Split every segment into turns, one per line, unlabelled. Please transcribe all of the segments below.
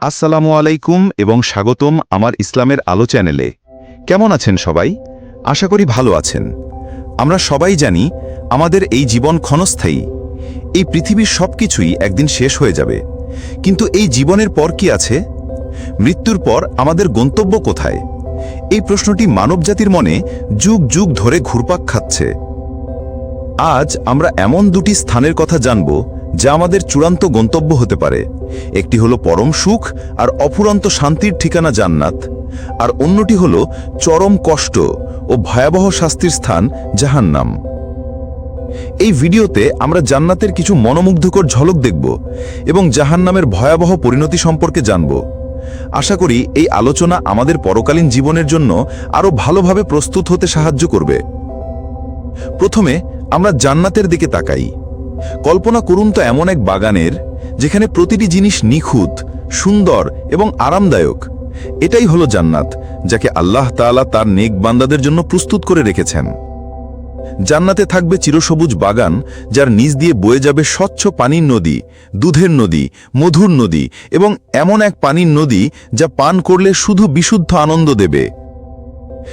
আসসালামু আলাইকুম এবং স্বাগতম আমার ইসলামের আলো চ্যানেলে। কেমন আছেন সবাই? আশা করি ভালো আছেন। আমরা সবাই জানি আমাদের এই জীবন ক্ষণস্থায়ী। এই পৃথিবীর সব কিছুই একদিন শেষ হয়ে যাবে। কিন্তু এই জীবনের পর কি আছে? মৃত্যুর পর আমাদের গন্তব্য কোথায়? এই প্রশ্নটি মানবজাতির মনে যুগ যুগ ধরে ঘুরপাক খাচ্ছে। আজ আমরা এমন দুটি স্থানের কথা জানব যা আমাদের চূড়ান্ত গন্তব্য হতে পারে। একটি হলো পরম সুখ আর অফুরন্ত শান্তির ঠিকানা জান্নাত। আর অন্যটি হলো চরম কষ্ট ও ভয়াবহ শাস্তির স্থান জাহান্নাম। এই ভিডিওতে আমরা জান্নাতের কিছু মনোমুগ্ধকর ঝলক দেখব এবং জাহান্নামের ভয়াবহ পরিণতি সম্পর্কে জানব। আশা করি এই আলোচনা আমাদের পরকালীন জীবনের জন্য আরও ভালোভাবে প্রস্তুত হতে সাহায্য করবে। প্রথমে আমরা জান্নাতের দিকে তাকাই। কল্পনা করুন তো এমন এক বাগানের যেখানে প্রতিটি জিনিস নিখুঁত, সুন্দর এবং আরামদায়ক। এটাই হলো জান্নাত, যাকে আল্লাহ তাআলা তার নেক বান্দাদের জন্য প্রস্তুত করে রেখেছেন। জান্নাতে থাকবে চিরসবুজ বাগান, যার নিচ দিয়ে বয়ে যাবে স্বচ্ছ পানির নদী, দুধের নদী, মধুর নদী এবং এমন এক পানির নদী যা পান করলে শুধু বিশুদ্ধ আনন্দ দেবে।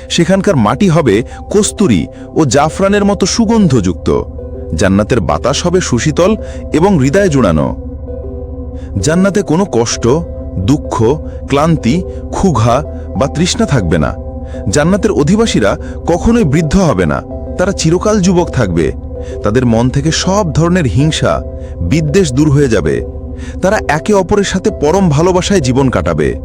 সেখানকার মাটি হবে কস্তুরি ও জাফরানের মতো সুগন্ধযুক্ত। জান্নাতের বাতাস হবে সুশীতল এবং হৃদয় জুড়ানো। জান্নাতে কোনো কষ্ট, দুঃখ, ক্লান্তি, ক্ষুঘা বা তৃষ্ণা থাকবে না। জান্নাতের অধিবাসীরা কখনোই বৃদ্ধ হবে না। তারা চিরকাল যুবক থাকবে। তাদের মন থেকে সব ধরনের হিংসা, বিদ্বেষ দূর হয়ে যাবে। তারা একে অপরের সাথে পরম ভালোবাসায় জীবন কাটাবে।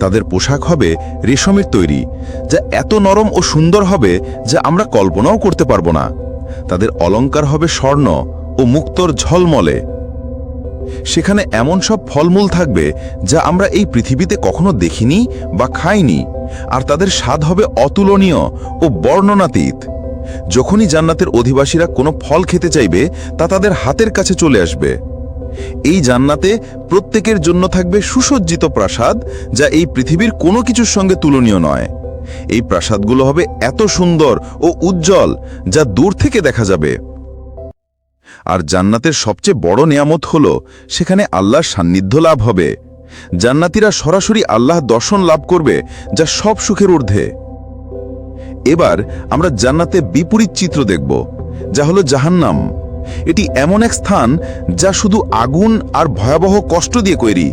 তাদের পোশাক হবে রেশমের তৈরি, যা এত নরম ও সুন্দর হবে যা আমরা কল্পনাও করতে পারব না। তাদের অলঙ্কার হবে স্বর্ণ ও মুক্তর ঝলমলে। সেখানে এমন সব ফলমূল থাকবে যা আমরা এই পৃথিবীতে কখনো দেখিনি বা খাইনি, আর তাদের স্বাদ হবে অতুলনীয় ও বর্ণনাতীত। যখনই জান্নাতের অধিবাসীরা কোনো ফল খেতে চাইবে, তা তাদের হাতের কাছে চলে আসবে। এই জান্নাতে প্রত্যেকের জন্য থাকবে সুসজ্জিত প্রাসাদ, যা এই পৃথিবীর কোনো কিছুর সঙ্গে তুলনীয় নয়। এই প্রাসাদগুলো হবে এত সুন্দর ও উজ্জ্বল যা দূর থেকে দেখা যাবে। আর জান্নাতের সবচেয়ে বড় নিয়ামত হল, সেখানে আল্লাহর সান্নিধ্য লাভ হবে। জান্নাতীরা সরাসরি আল্লাহ দর্শন লাভ করবে, যা সব সুখের ঊর্ধ্বে। এবার আমরা জান্নাতে বিপরীত চিত্র দেখব, যা হলো জাহান্নাম। এটি এমন এক স্থান যা শুধু আগুন আর ভয়াবহ কষ্ট দিয়ে তৈরি।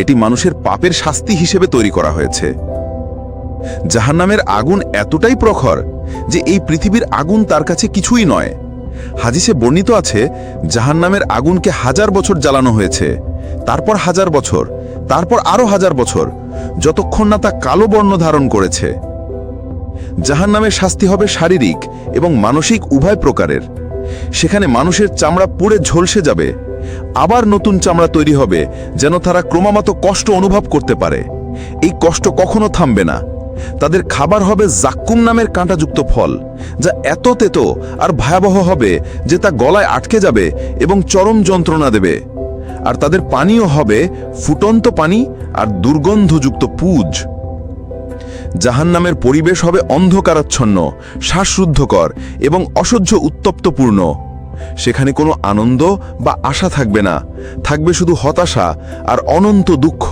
এটি মানুষের পাপের শাস্তি হিসেবে তৈরি করা হয়েছে। জাহান্নামের আগুন এতটাই প্রখর যে এই পৃথিবীর আগুন তার কাছে কিছুই নয়। হাদিসে বর্ণিত আছে, জাহান্নামের আগুনকে হাজার বছর জ্বালানো হয়েছে, তারপর হাজার বছর, তারপর আরও হাজার বছর, যতক্ষণ না তা কালো বর্ণ ধারণ করেছে। জাহান্নামের শাস্তি হবে শারীরিক এবং মানসিক উভয় প্রকারের। সেখানে মানুষের চামড়া পুড়ে ঝলসে যাবে, আবার নতুন চামড়া তৈরি হবে, যেন তারা ক্রমাগত কষ্ট অনুভব করতে পারে। এই কষ্ট কখনো থামবে না। তাদের খাবার হবে জাক্কুম নামের কাঁটাযুক্ত ফল, যা এত তেতো আর ভয়াবহ হবে যে তা গলায় আটকে যাবে এবং চরম যন্ত্রণা দেবে। আর তাদের পানীয় হবে ফুটন্ত পানি আর দুর্গন্ধযুক্ত পুজ। জাহান্নামের পরিবেশ হবে অন্ধকারাচ্ছন্ন, শ্বাসরুদ্ধকর এবং অসহ্য উত্তপ্তপূর্ণ। সেখানে কোনো আনন্দ বা আশা থাকবে না, থাকবে শুধু হতাশা আর অনন্ত দুঃখ।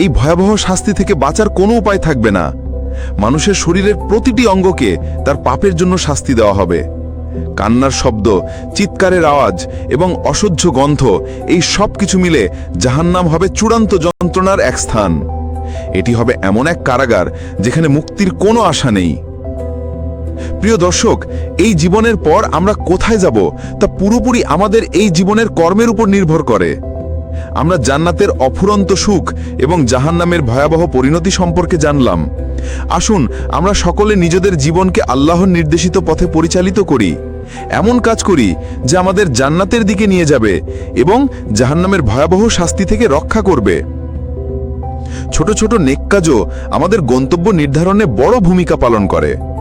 এই ভয়াবহ শাস্তি থেকে বাঁচার কোনো উপায় থাকবে না। মানুষের শরীরের প্রতিটি অঙ্গকে তার পাপের জন্য শাস্তি দেওয়া হবে। কান্নার শব্দ, চিৎকারের আওয়াজ এবং অসহ্য গন্ধ, এই সব কিছু মিলে জাহান্নাম হবে চূড়ান্ত যন্ত্রণার এক স্থান। এটি হবে এমন এক কারাগার যেখানে মুক্তির কোনো আশা নেই। প্রিয় দর্শক, এই জীবনের পর আমরা কোথায় যাব তা পুরোপুরি আমাদের এই জীবনের কর্মের উপর নির্ভর করে। আমরা জান্নাতের অফুরন্ত সুখ এবং জাহান্নামের ভয়াবহ পরিণতি সম্পর্কে জানলাম। আসুন, আমরা সকলে নিজেদের জীবনকে আল্লাহর নির্দেশিত পথে পরিচালিত করি। এমন কাজ করি যা আমাদের জান্নাতের দিকে নিয়ে যাবে এবং জাহান্নামের ভয়াবহ শাস্তি থেকে রক্ষা করবে। ছোট ছোট নেক কাজও আমাদের গন্তব্য নির্ধারণে বড় ভূমিকা পালন করে।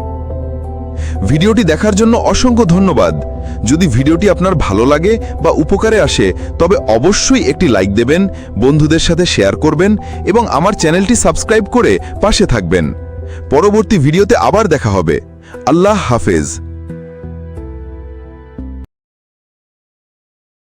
ভিডিওটি দেখার জন্য অসংখ্য ধন্যবাদ। যদি ভিডিওটি আপনার ভালো লাগে বা উপকারে আসে, তবে অবশ্যই একটি লাইক দেবেন, বন্ধুদের সাথে শেয়ার করবেন এবং আমার চ্যানেলটি সাবস্ক্রাইব করে পাশে থাকবেন। পরবর্তী ভিডিওতে আবার দেখা হবে। আল্লাহ হাফেজ।